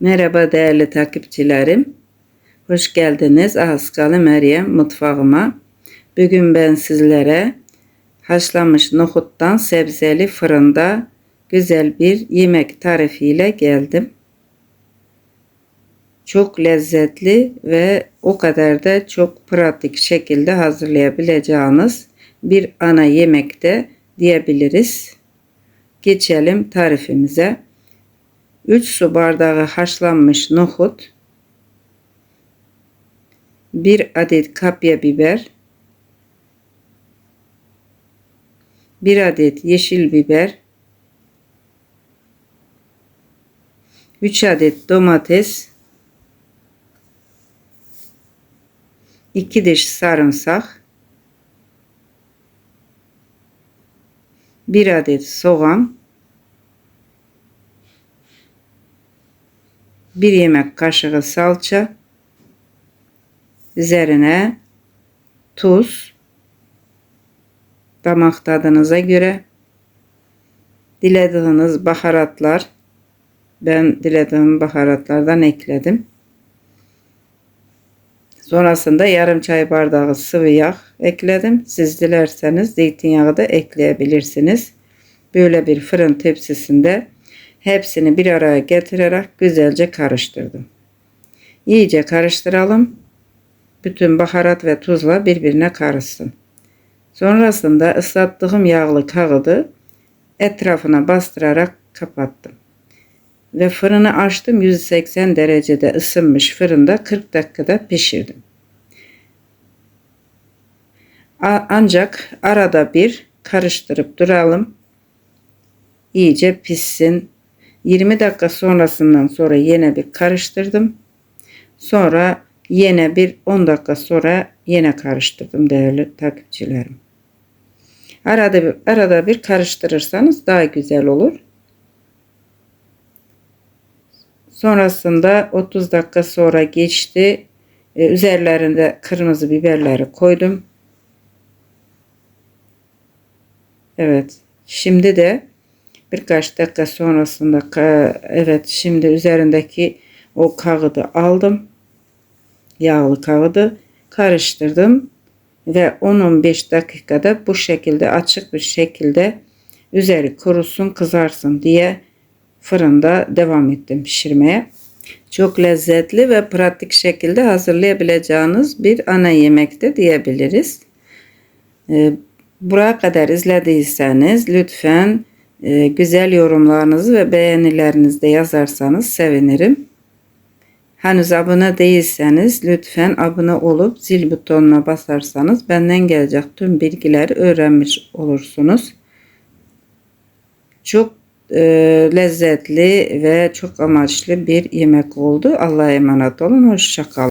Merhaba değerli takipçilerim. Hoş geldiniz Ahaskalı Meryem mutfağıma. Bugün ben sizlere haşlanmış nohuttan sebzeli fırında güzel bir yemek tarifiyle geldim. Çok lezzetli ve o kadar da çok pratik şekilde hazırlayabileceğiniz bir ana yemekte diyebiliriz. Geçelim tarifimize. 3 su bardağı haşlanmış nohut, 1 adet kapya biber, 1 adet yeşil biber, 3 adet domates, 2 diş sarımsak, 1 adet soğan, 1 yemek kaşığı salça, üzerine tuz, damak tadınıza göre, dilediğiniz baharatlar, ben dilediğim baharatlardan ekledim. Sonrasında yarım çay bardağı sıvı yağ ekledim. Siz dilerseniz zeytinyağı da ekleyebilirsiniz. Böyle bir fırın tepsisinde hepsini bir araya getirerek güzelce karıştırdım. İyice karıştıralım. Bütün baharat ve tuzla birbirine karışsın. Sonrasında ıslattığım yağlı kağıdı etrafına bastırarak kapattım. Ve fırını açtım 180 derecede ısınmış fırında 40 dakikada pişirdim. Ancak arada bir karıştırıp duralım. İyice pişsin. 20 dakika sonrasından sonra yine bir karıştırdım. Sonra yine bir 10 dakika sonra yine karıştırdım değerli takipçilerim. Arada bir, arada bir karıştırırsanız daha güzel olur. Sonrasında 30 dakika sonra geçti. Ee, üzerlerinde kırmızı biberleri koydum. Evet. Şimdi de birkaç dakika sonrasında evet şimdi üzerindeki o kağıdı aldım. Yağlı kağıdı karıştırdım ve 10-15 dakikada bu şekilde açık bir şekilde üzeri kurusun kızarsın diye fırında devam ettim pişirmeye. Çok lezzetli ve pratik şekilde hazırlayabileceğiniz bir ana yemekte diyebiliriz. Ee, buraya kadar izlediyseniz lütfen e, güzel yorumlarınızı ve beğenilerinizi de yazarsanız sevinirim. Henüz abone değilseniz lütfen abone olup zil butonuna basarsanız benden gelecek tüm bilgileri öğrenmiş olursunuz. Çok e, lezzetli ve çok amaçlı bir yemek oldu. Allah'a emanet olun. Hoşçakalın.